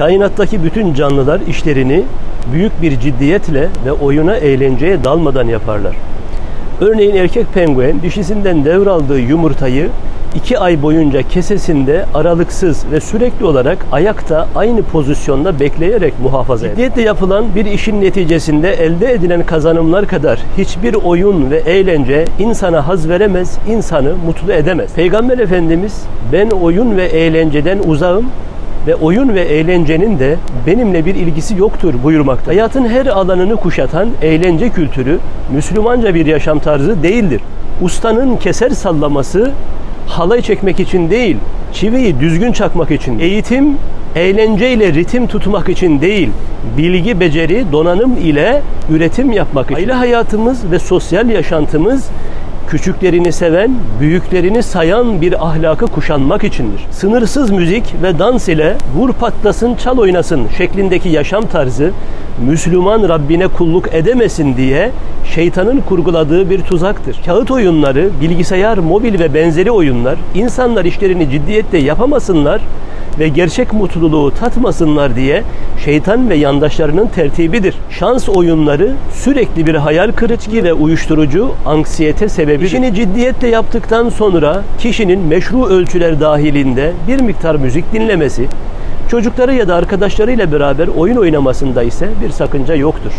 Kainattaki bütün canlılar işlerini büyük bir ciddiyetle ve oyuna eğlenceye dalmadan yaparlar. Örneğin erkek penguen dişisinden devraldığı yumurtayı iki ay boyunca kesesinde aralıksız ve sürekli olarak ayakta aynı pozisyonda bekleyerek muhafaza eder. Ciddiyetle yapılan bir işin neticesinde elde edilen kazanımlar kadar hiçbir oyun ve eğlence insana haz veremez, insanı mutlu edemez. Peygamber Efendimiz ben oyun ve eğlenceden uzağım ve oyun ve eğlencenin de benimle bir ilgisi yoktur buyurmakta. Hayatın her alanını kuşatan eğlence kültürü Müslümanca bir yaşam tarzı değildir. Ustanın keser sallaması halay çekmek için değil, çiviyi düzgün çakmak için. Eğitim eğlenceyle ritim tutmak için değil, bilgi, beceri, donanım ile üretim yapmak için. Aile hayatımız ve sosyal yaşantımız küçüklerini seven, büyüklerini sayan bir ahlakı kuşanmak içindir. Sınırsız müzik ve dans ile vur patlasın, çal oynasın şeklindeki yaşam tarzı Müslüman Rabbine kulluk edemesin diye şeytanın kurguladığı bir tuzaktır. Kağıt oyunları, bilgisayar, mobil ve benzeri oyunlar insanlar işlerini ciddiyetle yapamasınlar ve gerçek mutluluğu tatmasınlar diye şeytan ve yandaşlarının tertibidir. Şans oyunları sürekli bir hayal kırıcı ve uyuşturucu anksiyete sebebidir. İşini ciddiyetle yaptıktan sonra kişinin meşru ölçüler dahilinde bir miktar müzik dinlemesi, çocukları ya da arkadaşlarıyla beraber oyun oynamasında ise bir sakınca yoktur.